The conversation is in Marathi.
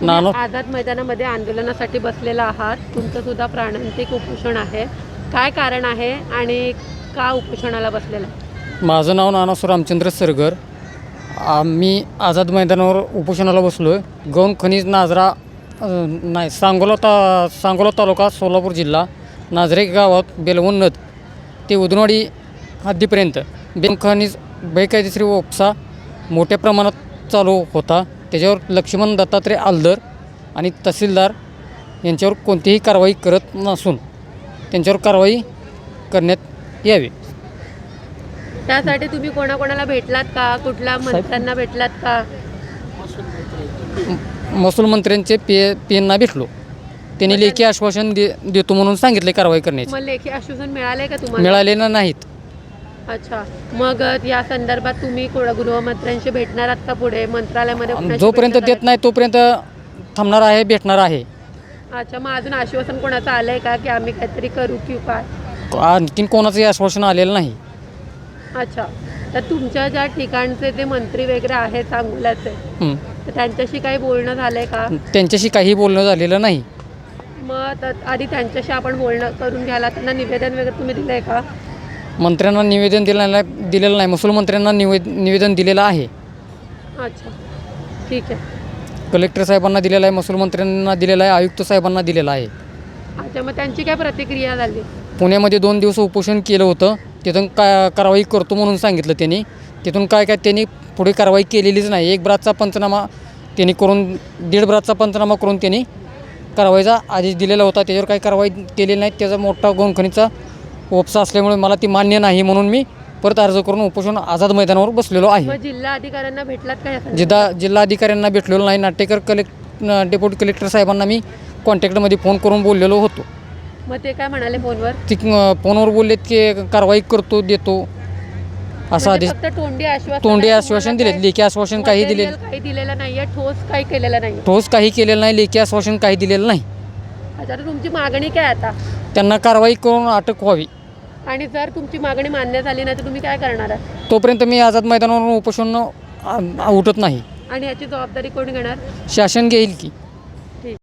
नानो आझाद मैदानामध्ये आंदोलनासाठी बसलेला आहात. तुमचं सुद्धा प्राणांतिक उपोषण आहे. काय कारण आहे आणि का उपोषणाला बसलेला? माझं नाव नानासू रामचंद्र सरगर. आम्ही आझाद मैदानावर उपोषणाला बसलो आहे गौण खनिज नाजरा नाही सांगोला ता सांगोला तालुका सोलापूर जिल्हा नाझरे गावात बेलवण नद ते उदनवाडी हद्दीपर्यंत. बेन खनिज बेकायदेशीर उपसा मोठ्या प्रमाणात चालू होता. त्याच्यावर लक्ष्मण दत्तात्रय आलदर आणि तहसीलदार यांच्यावर कोणतीही कारवाई करत नसून त्यांच्यावर कारवाई करण्यात यावी. त्यासाठी तुम्ही कोणाकोणाला भेटलात का? कुठल्या मंत्र्यांना भेटलात का? महसूल मंत्र्यांचे पी पी एनना भेटलो. त्यांनी लेखी आश्वासन दे देतो म्हणून सांगितले कारवाई करण्याचे. मग लेखी आश्वासन मिळाले का तुम्हाला? मिळालेलं नाहीत. अच्छा. मग या संदर्भात तुम्ही कोण- गृहमंत्र्यांशी भेटणार आहात का पुढे? मंत्रालयामध्ये कोणाशी जोपर्यंत भेटणार देत नाही तोपर्यंत थांबणार आहे भेटणार आहे. आहात? अच्छा मग अजून आश्वासन कोणाचं आलंय का की आम्ही काहीतरी करू की काय? आणखीन कोणाचंही आश्वासन आलेलं नाही. अच्छा. तर तुमच्या ज्या ठिकाणचे ते मंत्री वगैरे आहेत सांगोल्याचे हं. तर त्यांच्याशी काही बोलणं झालंय का? त्यांच्याशी काही बोलणं झालेलं नाही. मग आधी त्यांच्याशी आपण बोलणं करून घ्यायला त्यांना निवेदन वगैरे तुम्ही दिलंय का? मंत्र्यांना निवेदन दिलेलं दिलेलं नाही. महसूल मंत्र्यांना निवे निवेदन दिलेलं आहे. अच्छा. ठीक आहे. कलेक्टर साहेबांना दिलेलं आहे महसूल मंत्र्यांना दिलेलं आहे आयुक्त साहेबांना दिलेलं आहे. अच्छा मग त्यांची काय प्रतिक्रिया झाली? पुण्यामध्ये दोन दिवस उपोषण केलं होतं. तिथून काय कारवाई करतो म्हणून सांगितलं त्यांनी. तिथून काय काय त्यांनी पुढे कारवाई केलेलीच नाही. एक ब्रातचा पंचनामा त्यांनी करून दीड ब्रातचा पंचनामा करून त्यांनी कारवाईचा आदेश दिलेला होता. त्याच्यावर काही कारवाई केलेली नाही. त्याचा मोठा गोंखणीचा उपसा असल्यामुळे मला ती मान्य नाही म्हणून मी परत अर्ज करून उपोषण आझाद मैदानावर बसलेलो आहे. जिल्हा अधिकाऱ्यांना भेटलात का या संदर्भात? जिल्हा जिल्हाधिकाऱ्यांना भेटलेलो नाही. नाटेकर कलेक्ट डेप्युटी कलेक्टर साहेबांना मी कॉन्टॅक्टमध्ये फोन करून बोललेलो होतो. मग ते काय म्हणाले फोनवर? ती फोनवर बोललेत की कारवाई करतो देतो. असं म्हणजे आदेश तोंडी आश्वासन तोंडी आश्वासन तुम्हाला दिले काय लेखी आश्वासन काही दिले काही दिलेलं नाहीये. ठोस काही केलेलं नाही ठोस काही केलेलं नाही. लेखी आश्वासन काही दिलेलं नाही. तुमची मागणी काय आता? त्यांना कारवाई करून अटक व्हावी. आणि जर तुमची मागणी मान्य झाली नाही तर तुम्ही काय करणार तोपर्यंत मी आझाद मैदानावरून उपोषण अं, उठत नाही. आणि याची जबाबदारी कोण घेणार? शासन घेईल की.